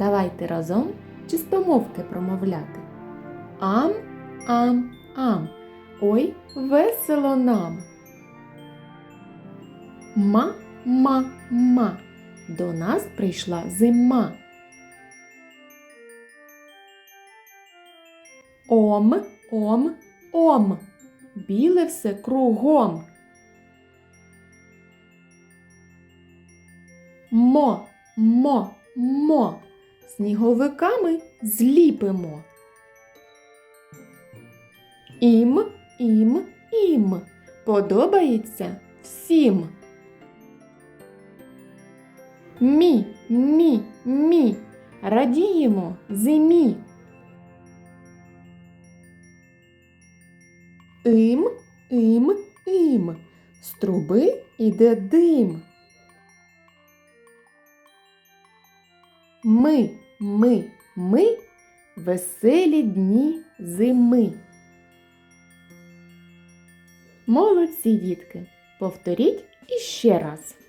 Давайте разом чистомовки промовляти. Ам, ам, ам. Ой, весело нам. Ма, ма, ма. До нас прийшла зима. Ом, ом, ом. Біле все кругом. Мо, мо, мо. Сніговиками зліпимо. Ім, ім, ім. Подобається всім. Мі, мі, мі. Радіємо зимі. Ім, ім, ім. З труби іде дим. Ми, ми, ми веселі дні зими. Молодці, дітки. Повторіть іще раз.